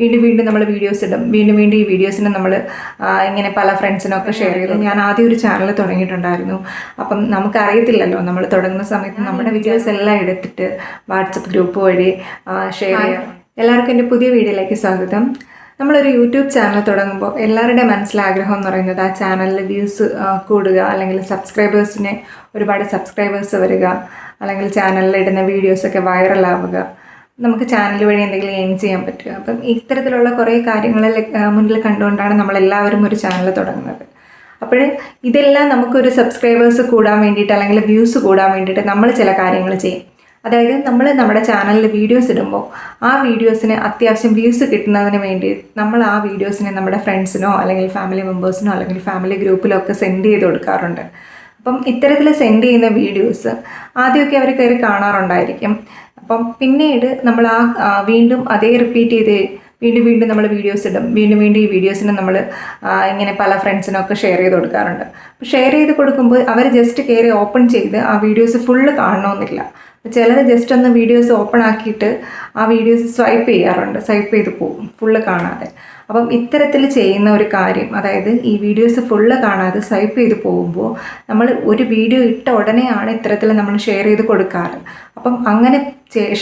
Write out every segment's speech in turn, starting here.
വീണ്ടും വീണ്ടും നമ്മൾ വീഡിയോസ് ഇടും. വീണ്ടും വീണ്ടും ഈ വീഡിയോസിനെ നമ്മൾ ഇങ്ങനെ പല ഫ്രണ്ട്സിനൊക്കെ ഷെയർ ചെയ്തു ഞാൻ ആദ്യം ഒരു ചാനൽ തുടങ്ങിയിട്ടുണ്ടായിരുന്നു. അപ്പം നമുക്കറിയത്തില്ലല്ലോ നമ്മൾ തുടങ്ങുന്ന സമയത്ത് നമ്മുടെ വീഡിയോസ് എല്ലാം എടുത്തിട്ട് വാട്സപ്പ് ഗ്രൂപ്പ് വഴി ഷെയർ ചെയ്യാം. എല്ലാവർക്കും എന്റെ പുതിയ വീഡിയോയിലേക്ക് സ്വാഗതം. നമ്മളൊരു യൂട്യൂബ് ചാനൽ തുടങ്ങുമ്പോൾ എല്ലാവരുടെയും മനസ്സിലാഗ്രഹം എന്ന് പറയുന്നത് ആ ചാനലിൽ വ്യൂസ് കൂടുക അല്ലെങ്കിൽ സബ്സ്ക്രൈബേഴ്സിനെ ഒരുപാട് സബ്സ്ക്രൈബേഴ്സ് വരിക അല്ലെങ്കിൽ ചാനലിൽ ഇടുന്ന വീഡിയോസൊക്കെ വൈറലാവുക നമുക്ക് ചാനൽ വഴി എന്തെങ്കിലും ഏൺ ചെയ്യാൻ പറ്റുക. അപ്പം ഇത്തരത്തിലുള്ള കുറേ കാര്യങ്ങൾ മുന്നിൽ കണ്ടുകൊണ്ടാണ് നമ്മളെല്ലാവരും ഒരു ചാനൽ തുടങ്ങുന്നത്. അപ്പോൾ ഇതെല്ലാം നമുക്കൊരു സബ്സ്ക്രൈബേഴ്സ് കൂടാൻ വേണ്ടിയിട്ട് അല്ലെങ്കിൽ വ്യൂസ് കൂടാൻ വേണ്ടിയിട്ട് നമ്മൾ ചില കാര്യങ്ങൾ ചെയ്യും. അതായത് നമ്മൾ നമ്മുടെ ചാനലിൽ വീഡിയോസ് ഇടുമ്പോൾ ആ വീഡിയോസിന് അത്യാവശ്യം വ്യൂസ് കിട്ടുന്നതിന് വേണ്ടി നമ്മൾ ആ വീഡിയോസിനെ നമ്മുടെ ഫ്രണ്ട്സിനോ അല്ലെങ്കിൽ ഫാമിലി മെമ്പേഴ്സിനോ അല്ലെങ്കിൽ ഫാമിലി ഗ്രൂപ്പിലോ ഒക്കെ സെൻഡ് ചെയ്ത് കൊടുക്കാറുണ്ട്. അപ്പം ഇത്തരത്തിൽ സെൻഡ് ചെയ്യുന്ന വീഡിയോസ് ആദ്യമൊക്കെ അവർ കയറി കാണാറുണ്ടായിരിക്കും. അപ്പം പിന്നീട് നമ്മൾ ആ വീണ്ടും അതേ റിപ്പീറ്റ് ചെയ്ത് വീണ്ടും വീണ്ടും നമ്മൾ വീഡിയോസ് ഇടും. വീണ്ടും വീണ്ടും ഈ വീഡിയോസിനെ നമ്മൾ ഇങ്ങനെ പല ഫ്രണ്ട്സിനൊക്കെ ഷെയർ ചെയ്ത് കൊടുക്കാറുണ്ട്. ഷെയർ ചെയ്ത് കൊടുക്കുമ്പോൾ അവർ ജസ്റ്റ് കയറി ഓപ്പൺ ചെയ്ത് ആ വീഡിയോസ് ഫുള്ള് കാണണമെന്നില്ല ചിലർ ജസ്റ്റ് ഒന്ന് വീഡിയോസ് ഓപ്പൺ ആക്കിയിട്ട് ആ വീഡിയോസ് സ്വൈപ്പ് ചെയ്യാറുണ്ട്. സ്വൈപ്പ് ചെയ്ത് പോകും. ഫുള്ള് കാണാതെ. അപ്പം ഇത്തരത്തിൽ ചെയ്യുന്ന ഒരു കാര്യം അതായത് ഈ വീഡിയോസ് ഫുള്ള് കാണാതെ സ്വൈപ്പ് ചെയ്ത് പോകുമ്പോൾ നമ്മൾ ഒരു വീഡിയോ ഇട്ട ഉടനെയാണ് ഇത്തരത്തിൽ നമ്മൾ ഷെയർ ചെയ്ത് കൊടുക്കാറ്. അപ്പം അങ്ങനെ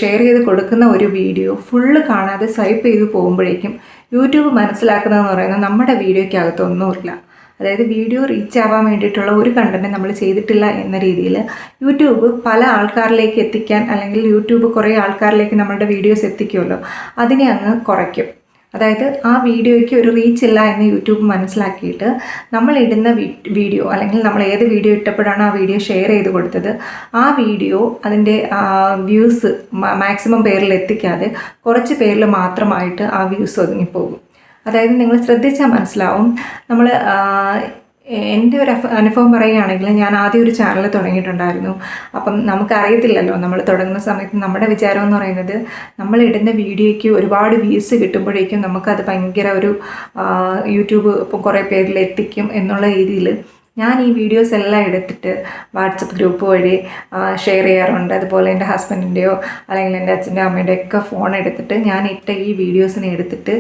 ഷെയർ ചെയ്ത് കൊടുക്കുന്ന ഒരു വീഡിയോ ഫുള്ള് കാണാതെ സ്വൈപ്പ് ചെയ്ത് പോകുമ്പോഴേക്കും യൂട്യൂബ് മനസ്സിലാക്കുന്നതെന്ന് പറയുന്നത് നമ്മുടെ വീഡിയോയ്ക്കകത്തൊന്നുമില്ല അതായത് വീഡിയോ റീച്ച് ആവാൻ വേണ്ടിയിട്ടുള്ള ഒരു കണ്ടന്റ് നമ്മൾ ചെയ്തിട്ടില്ല എന്ന രീതിയിൽ യൂട്യൂബ് പല ആൾക്കാരിലേക്ക് എത്തിക്കാൻ അല്ലെങ്കിൽ യൂട്യൂബ് കുറേ ആൾക്കാരിലേക്ക് നമ്മളുടെ വീഡിയോസ് എത്തിക്കുമല്ലോ അതിനെ അങ്ങ് കുറയ്ക്കും. അതായത് ആ വീഡിയോയ്ക്ക് ഒരു റീച്ച് ഇല്ല എന്ന് യൂട്യൂബ് മനസ്സിലാക്കിയിട്ട് നമ്മൾ ഇടുന്ന വീഡിയോ അല്ലെങ്കിൽ നമ്മൾ ഏത് വീഡിയോ ഇട്ടപ്പോഴാണ് ആ വീഡിയോ ഷെയർ ചെയ്ത് കൊടുത്തത് ആ വീഡിയോ അതിന്റെ വ്യൂസ് മാക്സിമം പേരിൽ എത്തിക്കാതെ കുറച്ച് പേരിൽ മാത്രമായിട്ട് ആ വ്യൂസ് ഒതുങ്ങിപ്പോകും. അതായത് നിങ്ങൾ ശ്രദ്ധിച്ചാൽ മനസ്സിലാവും. നമ്മൾ എന്റെ ഒരു അനുഭവം പറയുകയാണെങ്കിൽ ഞാൻ ആദ്യം ഒരു ചാനൽ തുടങ്ങിയിട്ടുണ്ടായിരുന്നു. അപ്പം നമുക്കറിയത്തില്ലല്ലോ നമ്മൾ തുടങ്ങുന്ന സമയത്ത് നമ്മുടെ വിചാരം എന്ന് പറയുന്നത് നമ്മൾ ഇടുന്ന വീഡിയോയ്ക്ക് ഒരുപാട് വ്യൂസ് കിട്ടുമ്പോഴേക്കും നമുക്കത് ഭയങ്കര ഒരു യൂട്യൂബ് ഇപ്പം കുറേ പേരിൽ എത്തിക്കും എന്നുള്ള രീതിയിൽ ഞാൻ ഈ വീഡിയോസ് എല്ലാം എടുത്തിട്ട് വാട്സപ്പ് ഗ്രൂപ്പ് വഴി ഷെയർ ചെയ്യാറുണ്ട്. അതുപോലെ എന്റെ ഹസ്ബൻഡിന്റെയോ അല്ലെങ്കിൽ എന്റെ അച്ഛന്റെ അമ്മയുടെ ഒക്കെ ഫോൺ എടുത്തിട്ട് ഞാൻ ഇട്ട ഈ വീഡിയോസിനെ എടുത്തിട്ട്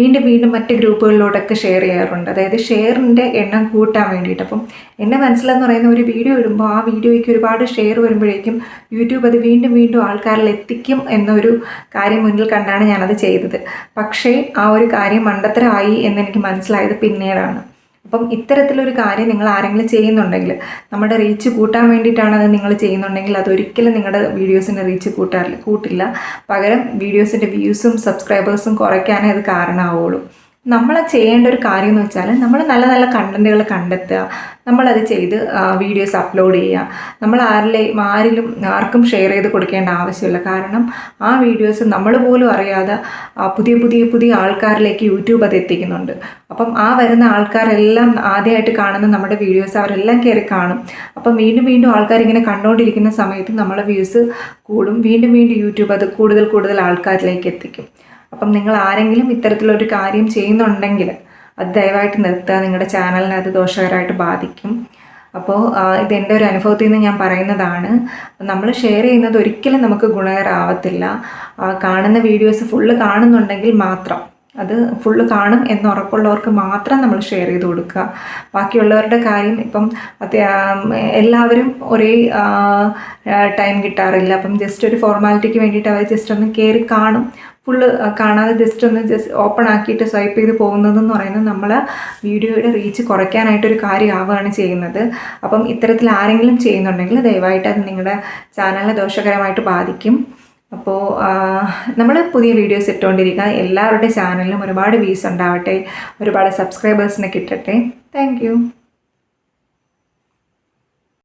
വീണ്ടും വീണ്ടും മറ്റ് ഗ്രൂപ്പുകളിലോട്ടൊക്കെ ഷെയർ ചെയ്യാറുണ്ട്. അതായത് ഷെയറിന്റെ എണ്ണം കൂട്ടാൻ വേണ്ടിയിട്ട്. അപ്പം എന്റെ മനസ്സിലെന്ന് പറയുന്ന ഒരു വീഡിയോ ഇടുമ്പോൾ ആ വീഡിയോയ്ക്ക് ഒരുപാട് ഷെയർ വരുമ്പോഴേക്കും യൂട്യൂബ് അത് വീണ്ടും വീണ്ടും ആൾക്കാരിൽ എത്തിക്കും എന്നൊരു കാര്യം മുന്നിൽ കണ്ടാണ് ഞാനത് ചെയ്തത്. പക്ഷേ ആ ഒരു കാര്യം മണ്ടത്തരമായി എന്നെനിക്ക് മനസ്സിലായത് പിന്നീടാണ്. അപ്പം ഇത്തരത്തിലൊരു കാര്യം നിങ്ങൾ ആരെങ്കിലും ചെയ്യുന്നുണ്ടെങ്കിൽ നമ്മുടെ റീച്ച് കൂട്ടാൻ വേണ്ടിയിട്ടാണ് അത് നിങ്ങൾ ചെയ്യുന്നുണ്ടെങ്കിൽ അതൊരിക്കലും നിങ്ങളുടെ വീഡിയോസിന്റെ റീച്ച് കൂട്ടാറില്ല കൂട്ടില്ല. പകരം വീഡിയോസിന്റെ വ്യൂസും സബ്സ്ക്രൈബേഴ്സും കുറയ്ക്കാനേ അത് കാരണമാവുള്ളൂ. നമ്മൾ ചെയ്യേണ്ട ഒരു കാര്യം എന്ന് വെച്ചാൽ നമ്മൾ നല്ല നല്ല കണ്ടന്റുകൾ കണ്ടെത്തുക. നമ്മളത് ചെയ്ത് വീഡിയോസ് അപ്ലോഡ് ചെയ്യുക. നമ്മൾ ആരിലെ ആരിലും ആർക്കും ഷെയർ ചെയ്ത് കൊടുക്കേണ്ട ആവശ്യമില്ല. കാരണം ആ വീഡിയോസ് നമ്മൾ പോലും അറിയാതെ പുതിയ പുതിയ പുതിയ ആൾക്കാരിലേക്ക് യൂട്യൂബ് അത് എത്തിക്കുന്നുണ്ട്. അപ്പം ആ വരുന്ന ആൾക്കാരെല്ലാം ആദ്യമായിട്ട് കാണുന്ന നമ്മുടെ വീഡിയോസ് അവരെല്ലാം കയറി കാണും. അപ്പം വീണ്ടും വീണ്ടും ആൾക്കാർ ഇങ്ങനെ കണ്ടുകൊണ്ടിരിക്കുന്ന സമയത്ത് നമ്മളെ വ്യൂസ് കൂടും. വീണ്ടും വീണ്ടും യൂട്യൂബ് അത് കൂടുതൽ കൂടുതൽ ആൾക്കാരിലേക്ക് എത്തിക്കും. അപ്പം നിങ്ങൾ ആരെങ്കിലും ഇത്തരത്തിലൊരു കാര്യം ചെയ്യുന്നുണ്ടെങ്കിൽ അത് ദയവായിട്ട് നിർത്തുക. നിങ്ങളുടെ ചാനലിനെ അത് ദോഷകരമായിട്ട് ബാധിക്കും. അപ്പോൾ ഇത് എന്റെ ഒരു അനുഭവത്തിൽ നിന്ന് ഞാൻ പറയുന്നതാണ്. നമ്മൾ ഷെയർ ചെയ്യുന്നത് ഒരിക്കലും നമുക്ക് ഗുണകരമാവത്തില്ല കാണുന്ന വീഡിയോസ് ഫുള്ള് കാണുന്നുണ്ടെങ്കിൽ മാത്രം. അത് ഫുള്ള് കാണും എന്ന് ഉറപ്പുള്ളവർക്ക് മാത്രം നമ്മൾ ഷെയർ ചെയ്ത് കൊടുക്കുക. ബാക്കിയുള്ളവരുടെ കാര്യം ഇപ്പം എല്ലാവരും ഒരേ ടൈം കിട്ടാറില്ല. അപ്പം ജസ്റ്റ് ഒരു ഫോർമാലിറ്റിക്ക് വേണ്ടിയിട്ട് അവർ ജസ്റ്റ് ഒന്ന് കയറി കാണും. ഫുള്ള് കാണാതെ ജസ്റ്റ് ഒന്ന് ജസ്റ്റ് ഓപ്പൺ ആക്കിയിട്ട് സ്വൈപ്പ് ചെയ്ത് പോകുന്നതെന്ന് പറയുന്നത് നമ്മൾ വീഡിയോയുടെ റീച്ച് കുറയ്ക്കാനായിട്ടൊരു കാര്യമാവുകയാണ് ചെയ്യുന്നത്. അപ്പം ഇത്തരത്തിൽ ആരെങ്കിലും ചെയ്യുന്നുണ്ടെങ്കിൽ ദയവായിട്ട് അത് നിങ്ങളുടെ ചാനലിനെ ദോഷകരമായിട്ട് ബാധിക്കും. അപ്പോൾ നമ്മൾ പുതിയ വീഡിയോസ് ഇട്ടുകൊണ്ടിരിക്കുക. എല്ലാവരുടെ ചാനലിലും ഒരുപാട് വ്യൂസ് ഉണ്ടാവട്ടെ. ഒരുപാട് സബ്സ്ക്രൈബേഴ്സിനെ കിട്ടട്ടെ. താങ്ക്